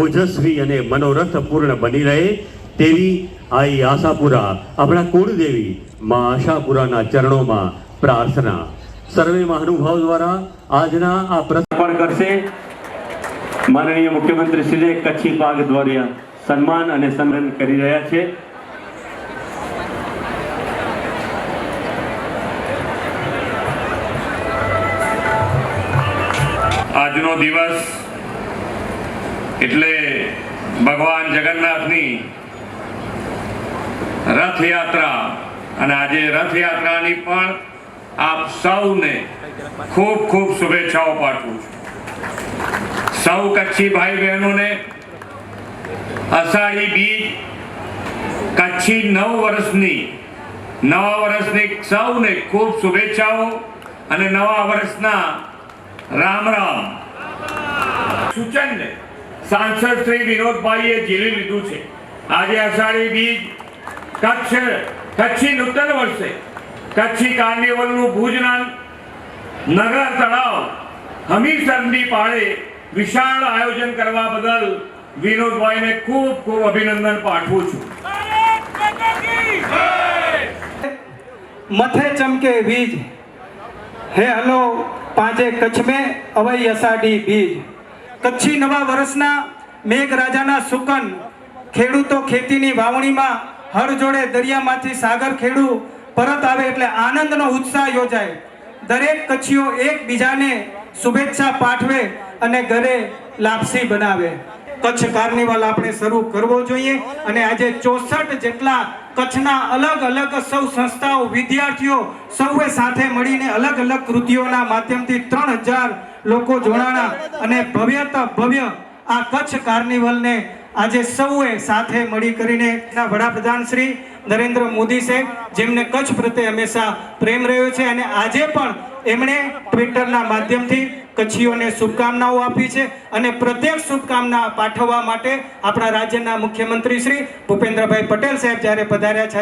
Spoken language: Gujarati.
ઓજસ્વી અને મનોરથ પૂર્ણ બની રહે તેવી આઈ આશાપુરા, આપણા કુળદેવી માં આશાપુરાના ચરણોમાં પ્રાર્થના. સર્વે મહાનુભાવ દ્વારા આજના આ પ્રસંગ કરશે. માનનીય મુખ્યમંત્રી શ્રી કચ્છી પાક દ્વારા સન્માન અને સન્માન કરી રહ્યા છે. આજનો દિવસ એટલે ભગવાન જગન્નાથની રથયાત્રા, અને આજે રથયાત્રાની પણ આપ સૌને ખૂબ ખૂબ શુભેચ્છાઓ પાઠવું છું. સૌ કચ્છી ભાઈ બહેનોને અષાઢી બીજ, કચ્છી નવ વર્ષની, નવા વર્ષની સૌને ખૂબ શુભેચ્છાઓ, અને નવા વર્ષના રામ રામ. સૂચનને સાંસદ શ્રી વિનોદભાઈએ ઝીલી લીધું છે. આજે અષાઢી બીજ કચ્છ, કચ્છી નૂતન વર્ષે કચ્છી કાર્નિવલનું ભુજના નગર તળાવ હમીરસરની પાળે વિશાળ આયોજન કરવા બદલ વિનોદભાઈને ખૂબ ખૂબ અભિનંદન પાઠવું છું. મથે ચમકે વીજ હે હલો પાંચે કચ્છ મેં અવઈ અષાઢી બીજ. કચ્છી નવા વર્ષના મેઘરાજાના સુકન ખેડૂતો ખેતીની વાવણીમાં હર જોડે દરિયામાંથી સાગર ખેડૂ પરત આવે એટલે આનંદનો ઉત્સાહ યોજાય. દરેક કચ્છીઓ એકબીજાને શુભેચ્છા પાઠવે અને ઘરે લાપસી બનાવે. કચ્છ કાર્નિવલ આપણે શરૂ કરવો જોઈએ અને આજે ચોસઠ જેટલા કચ્છના અલગ અલગ સૌ સંસ્થાઓ, વિદ્યાર્થીઓ સૌએ સાથે મળીને અલગ અલગ કૃતિઓના માધ્યમથી ત્રણ લોકો જોડાણા અને ભવ્યતા ભવ્ય આ કચ્છ કાર્નિવલને આજે સૌએ સાથે મળી કરીને વડાપ્રધાન શ્રી નરેન્દ્ર મોદી છે જેમને કચ્છ પ્રત્યે હંમેશા પ્રેમ રહ્યો છે અને આજે પણ એમણે ટ્વિટરના માધ્યમથી કચ્છીઓને શુભકામનાઓ આપી છે અને પ્રત્યેક શુભકામના પાઠવવા માટે આપણા રાજ્યના મુખ્યમંત્રી શ્રી ભૂપેન્દ્રભાઈ પટેલ સાહેબ જ્યારે પધાર્યા છે